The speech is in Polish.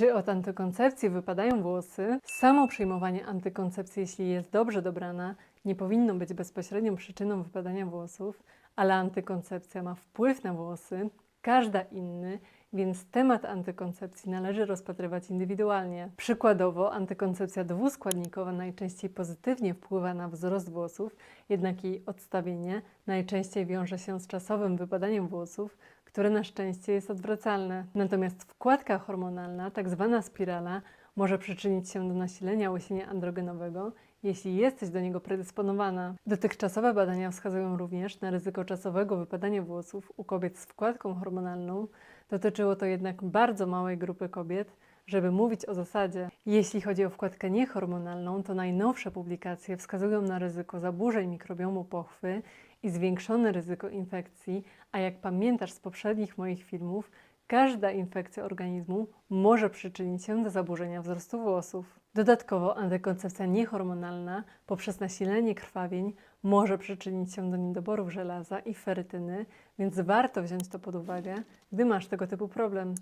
Czy od antykoncepcji wypadają włosy? Samo przyjmowanie antykoncepcji, jeśli jest dobrze dobrana, nie powinno być bezpośrednią przyczyną wypadania włosów, ale antykoncepcja ma wpływ na włosy, każda inny, więc temat antykoncepcji należy rozpatrywać indywidualnie. Przykładowo, antykoncepcja dwuskładnikowa najczęściej pozytywnie wpływa na wzrost włosów, jednak jej odstawienie najczęściej wiąże się z czasowym wypadaniem włosów, które na szczęście jest odwracalne. Natomiast wkładka hormonalna, tak zwana spirala, może przyczynić się do nasilenia łysienia androgenowego, jeśli jesteś do niego predysponowana. Dotychczasowe badania wskazują również na ryzyko czasowego wypadania włosów u kobiet z wkładką hormonalną. Dotyczyło to jednak bardzo małej grupy kobiet, żeby mówić o zasadzie. Jeśli chodzi o wkładkę niehormonalną, to najnowsze publikacje wskazują na ryzyko zaburzeń mikrobiomu pochwy i zwiększone ryzyko infekcji, a jak pamiętasz z poprzednich moich filmów, każda infekcja organizmu może przyczynić się do zaburzenia wzrostu włosów. Dodatkowo antykoncepcja niehormonalna poprzez nasilenie krwawień może przyczynić się do niedoborów żelaza i ferytyny, więc warto wziąć to pod uwagę, gdy masz tego typu problem.